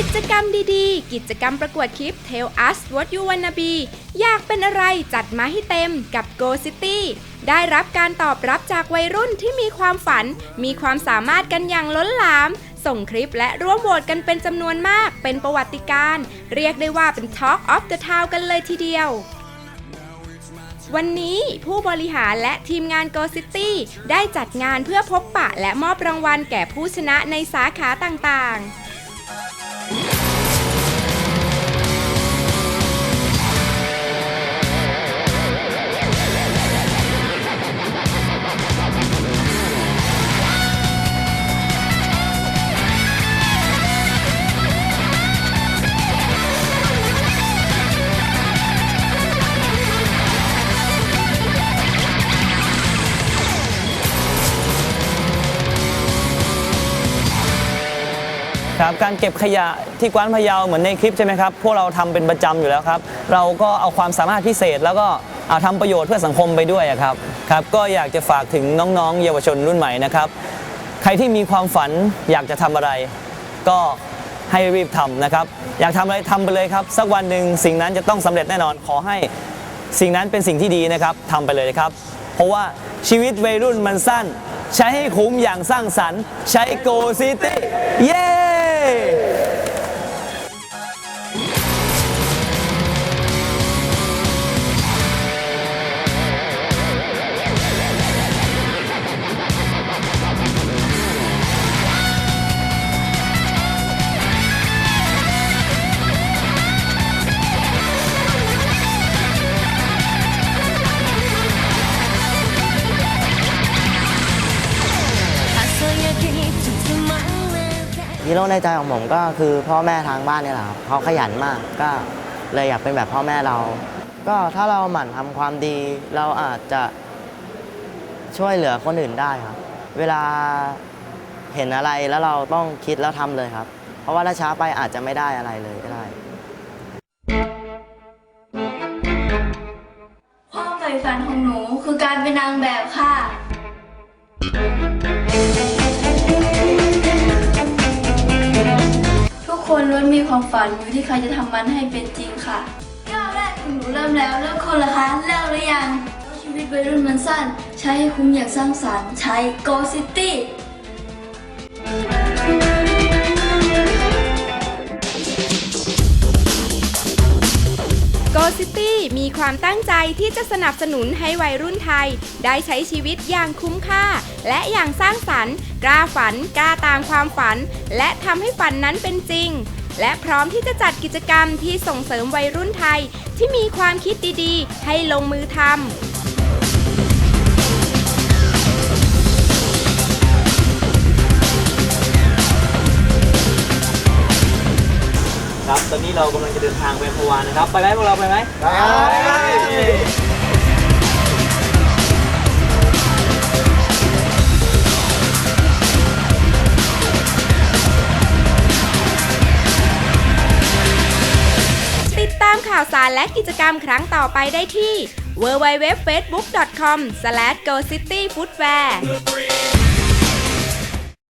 กิจกรรมดีๆ กิจกรรมประกวดคลิป Tell us what you wanna be อยากเป็นอะไรจัดมาให้เต็มกับ Go City ได้รับการตอบรับจากวัยรุ่นที่มีความฝัน มีความสามารถกันอย่างล้นหลาม ส่งคลิปและร่วมโหวตกันเป็นจำนวนมาก เป็นประวัติการณ์เรียกได้ว่าเป็น Talk of the Town กันเลยทีเดียววันนี้ผู้บริหารและทีมงาน Go City ได้จัดงานเพื่อพบปะและมอบรางวัลแก่ผู้ชนะในสาขาต่างๆ Yeah. ครับการเก็บขยะที่กว้านพะเยาเหมือนในคลิปใช่ไหมครับพวกเราทำเป็นประจำอยู่แล้วครับเราก็เอาความสามารถพิเศษแล้วก็เอาทำประโยชน์เพื่อสังคมไปด้วยครับครับก็อยากจะฝากถึงน้องๆ เยาวชนรุ่นใหม่นะครับใครที่มีความฝันอยากจะทำอะไร ก็ให้รีบทำนะครับ อยากทำอะไรทำไปเลยครับ สักวันหนึ่งสิ่งนั้นจะต้องสำเร็จแน่นอนขอให้สิ่งนั้นเป็นสิ่งที่ดีนะครับทำไปเลยครับ เพราะว่าชีวิตวัยรุ่นมันสั้น ใช้ให้คุ้มอย่างสร้างสรรค์ ใช้โกซิตี้ เย้ ฮีโร่ในใจของผมก็คือพ่อแม่ทางบ้านนี่แหละครับเขาขยันมากก็เลยอยากเป็นแบบพ่อแม่เรา ก็ถ้าเราหมั่นทำความดี เราอาจจะช่วยเหลือคนอื่นได้ครับ เวลาเห็นอะไรแล้วเราต้องคิดแล้วทำเลยครับ เพราะว่าถ้าช้าไปอาจจะไม่ได้อะไรเลยก็ได้ความใฝ่ฝันของหนูคือการเป็นนางแบบค่ะ มีความฝันอยู่ที่ใครจะทำมันให้เป็นจริงค่ะก้าวแรกของหนูเริ่มแล้วเริ่มคนละคะเริ่มหรือยังชีวิตวัยรุ่นมันสั้น ใช้ให้คุ้มอย่างสร้างสรรค์ใช้ Go City Go City มีความตั้งใจที่จะสนับสนุนให้วัยรุ่นไทย ได้ใช้ชีวิตอย่างคุ้มค่า และอย่างสร้างสรรค์ กล้าฝัน กล้าตามความฝัน และทำให้ฝันนั้นเป็นจริง และพร้อมที่จะจัดกิจกรรมที่ส่งเสริมวัยรุ่นไทย ที่มีความคิดดีๆ ให้ลงมือทำครับ ตอนนี้เรากำลังจะเดินทางไปอัมพวานะครับ ไปไหมพวกเราไปไหม ไปาวสารและกิจกรรมครั้งต่อไปได้ที่ www.facebook.com/gocityfootwear